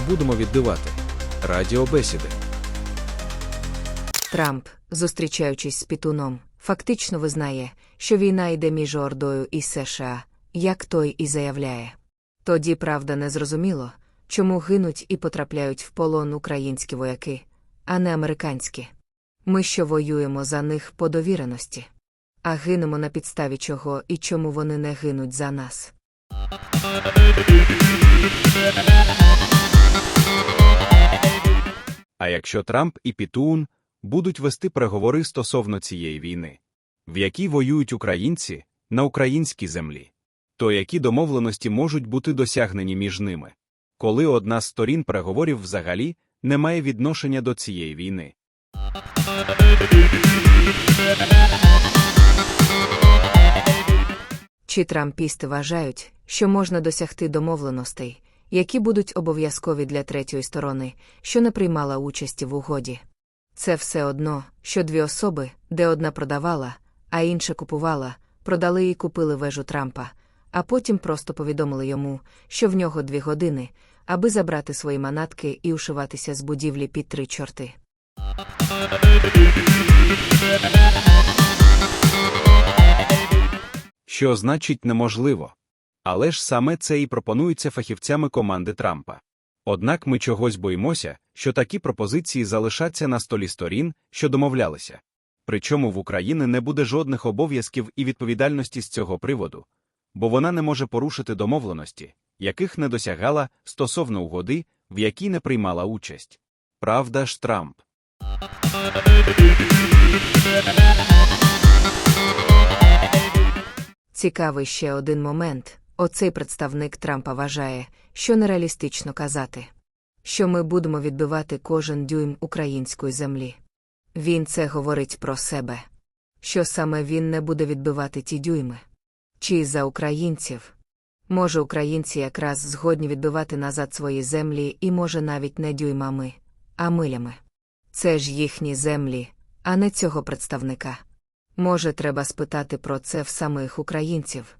будемо відбивати. Радіобесіди. Трамп, зустрічаючись з Пітуном, фактично визнає, що війна йде між Ордою і США, як той і заявляє. Тоді правда не зрозуміло, чому гинуть і потрапляють в полон українські вояки, а не американські. Ми що воюємо за них по довіреності. А гинемо на підставі чого і чому вони не гинуть за нас. Якщо Трамп і Пітун будуть вести переговори стосовно цієї війни, в якій воюють українці на українській землі, то які домовленості можуть бути досягнені між ними, коли одна з сторін переговорів взагалі не має відношення до цієї війни? Чи трампісти вважають, що можна досягти домовленостей, які будуть обов'язкові для третьої сторони, що не приймала участі в угоді? Це все одно, що дві особи, де одна продавала, а інша купувала, продали і купили вежу Трампа, а потім просто повідомили йому, що в нього дві години, аби забрати свої манатки і ушиватися з будівлі під три чорти. Що значить неможливо. Але ж саме це і пропонується фахівцями команди Трампа. Однак ми чогось боїмося, що такі пропозиції залишаться на столі сторін, що домовлялися. Причому в Україні не буде жодних обов'язків і відповідальності з цього приводу, бо вона не може порушити домовленості, яких не досягала стосовно угоди, в якій не приймала участь. Правда ж Трамп. Цікавий ще один момент. Оцей представник Трампа вважає, що нереалістично казати, що ми будемо відбивати кожен дюйм української землі. Він це говорить про себе. Що саме він не буде відбивати ті дюйми? Чи за українців? Може, українці якраз згодні відбивати назад свої землі і, може, навіть не дюймами, а милями. Це ж їхні землі, а не цього представника. Може, треба спитати про це в самих українців.